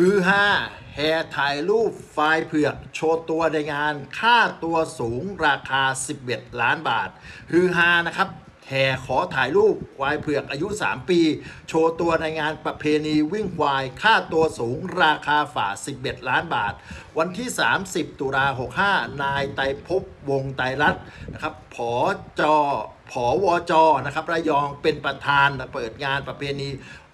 ฮือฮาแห่ถ่ายรูปไฟล์เผือก โชว์ตัวในงาน ค่าตัวสูงราคา 11 ล้านบาท ฮือฮานะครับ แห่ขอถ่ายรูปควายเผือกอายุ 3 ปี โชว์ตัวในงานประเพณีวิ่งควาย ค่าตัวสูงราคาฝ่า 11 ล้านบาท วันที่ 30 ตุลา65 นายไตรภพวงไตรรัตน์นะครับผอจอผอวจนะครับระยองเป็นประธานเปิดงานประเพณี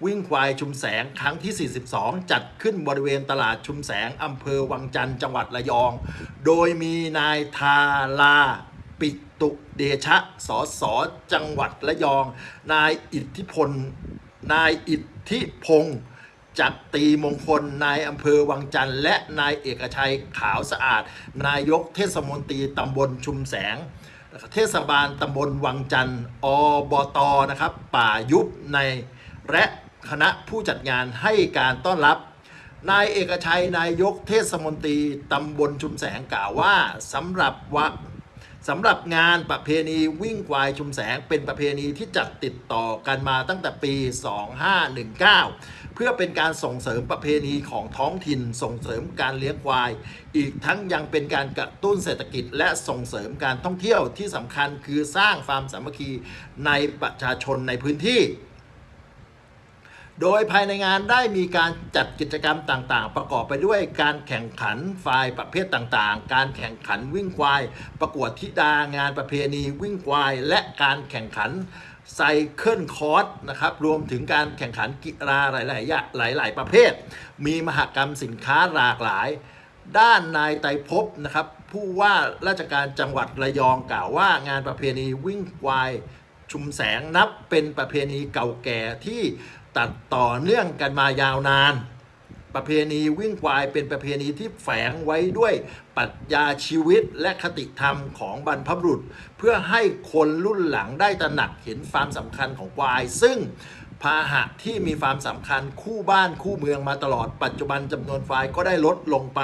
วิ่งควายชุมแสงครั้งที่ 42 จัดขึ้นบริเวณตลาดชุมแสงอำเภอวังจันทร์จังหวัดระยอง โดยมีนายทาลา ปิตุเดชะสสจังหวัดระยอง นายอิทธิพล นายอิทธิพงศ์จักตีมงคล นายอำเภอวังจันทร์และนายเอกชัยขาวสะอาด นายกเทศมนตรีตำบลชุมแสง เทศบาลตำบลวังจันทร์อบตนะครับ ป่ายุบใน และคณะผู้จัดงานให้การต้อนรับ นายเอกชัยนายกเทศมนตรีตำบลชุมแสงกล่าวว่าสำหรับวะ สำหรับงานประเพณีวิ่งควายชุมแสงเป็นประเพณีที่จัดติดต่อกันมาตั้งแต่ปี 2519 เพื่อเป็นการส่งเสริมประเพณีของท้องถิ่นส่งเสริมการเลี้ยงควาย อีกทั้งยังเป็นการกระตุ้นเศรษฐกิจและส่งเสริมการท่องเที่ยวที่สำคัญคือสร้างความสามัคคีในประชาชนในพื้นที่ โดยภายในงานได้มีการจัดกิจกรรมต่างๆ ประกอบไปด้วยการแข่งขันฝ่ายประเภทต่างๆ การแข่งขันวิ่งควาย ประกวดธิดางานประเพณีวิ่งควาย และการแข่งขันไซเคิลคอร์สนะครับรวมถึงการแข่งขันกีฬาหลายๆอย่างหลาย ๆ ประเภท มีมหกรรมสินค้าหลากหลาย ด้านนายไตรภพนะครับผู้ว่าราชการจังหวัดระยองกล่าวว่างานประเพณีวิ่งควายชุมแสงนับเป็นประเพณีเก่าแก่ที่ ตัดต่อเนื่องกันมายาวนาน ประเพณีวิ่งควายเป็นประเพณีที่แฝงไว้ด้วยปรัชญาชีวิตและคติธรรมของบรรพบุรุษ เพื่อให้คนรุ่นหลังได้ตระหนักเห็นความสำคัญของควาย ซึ่งพาหะที่มีความสำคัญคู่บ้านคู่เมืองมาตลอด ปัจจุบันจำนวนควายก็ได้ลดลงไป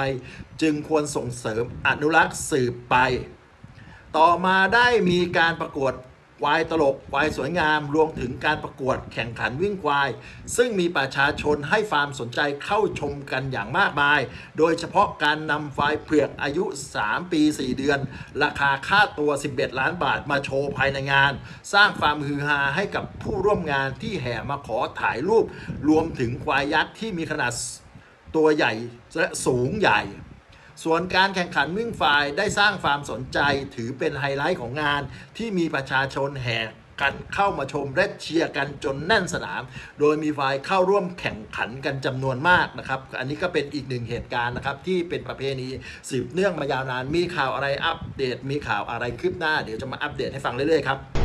จึงควรส่งเสริมอนุรักษ์สืบไป ต่อมาได้มีการประกวด ควายตลก ควายสวยงาม รวมถึงการประกวดแข่งขันวิ่งควาย ซึ่งมีประชาชนให้ความสนใจเข้าชมกันอย่างมากมาย โดยเฉพาะการนำควายเผือกอายุ 3 ปี 4 เดือน ราคาค่าตัว 11 ล้านบาทมาโชว์ภายในงาน สร้างความฮือฮาให้กับผู้ร่วมงานที่แห่มาขอถ่ายรูป รวมถึงควายยักษ์ที่มีขนาดตัวใหญ่และสูงใหญ่ ส่วนการแข่งขันวิ่งฝ่ายได้สร้างความสนใจถือเป็นไฮไลท์ของงานที่มีประชาชนแห่กันเข้ามาชมและเชียร์กันจนแน่นสนาม โดยมีฝ่ายเข้าร่วมแข่งขันกันจำนวนมากนะครับ อันนี้ก็เป็นอีกหนึ่งเหตุการณ์นะครับ ที่เป็นประเพณีสืบเนื่องมายาวนาน มีข่าวอะไรอัปเดต มีข่าวอะไรคืบหน้า เดี๋ยวจะมาอัปเดตให้ฟังเรื่อยๆครับ